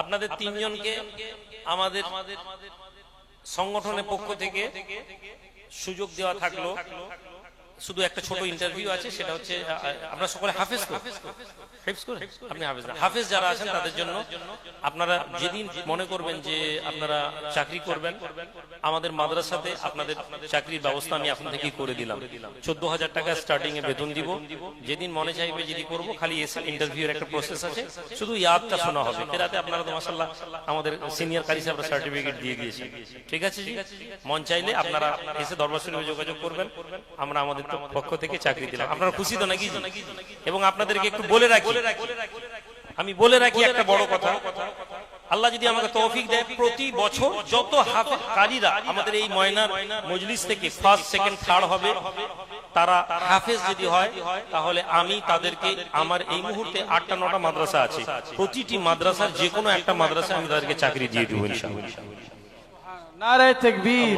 আপনাদের তিনজনকে আমাদের সংগঠনের পক্ষ থেকে সুযোগ দেওয়া থাকল। শুধু একটা ছোট ইন্টারভিউ আছে সেটা হচ্ছে আ, আ, সকলে হাফেজ হাফেজ হাফেজ যারা আছেন তাদের জন্য আপনারা যেদিন মনে করবেন যে আপনারা চাকরি করবেন আমাদের মাদ্রাসাতে আপনাদের চাকরির ব্যবস্থা আমি এখন থেকেই করে দিলাম। চোদ্দ হাজার টাকা স্টার্টিং এ বেতন দিব। যেদিন মনে চাইবে যদি করব খালি এসে ইন্টারভিউর একটা প্রসেস আছে। শুধু ইয়াদটা শোনা হবে। এরাতে আপনারা তো মাসাল্লাহ আমাদের সিনিয়র কারি সাহেবরা সার্টিফিকেট দিয়ে দিয়েছে। ঠিক আছে মন চাইলে আপনারা এসে দরবার যোগাযোগ করবেন। আমরা আমাদের পক্ষ থেকে চাকরি দিলাম। আপনারা খুশি তো নাকি? এবং আপনাদেরকে একটু বলে রাখি আমি বলে রাখি একটা বড় কথা। আল্লাহ যদি আমাকে তৌফিক দেয় প্রতি বছর যত হাফেজ কারীরা আমাদের এই ময়নার মজলিস থেকে ফার্স্ট সেকেন্ড থার্ড হবে তারা হাফেজ যদি হয় তাহলে আমি তাদেরকে আমার এই মুহূর্তে আটটা নটা মাদ্রাসা আছে। প্রতিটি মাদ্রাসার যে কোনো একটা মাদ্রাসা আমি তাদেরকে চাকরি দিয়ে দেবো ইনশাআল্লাহ। নারায় তকবীর।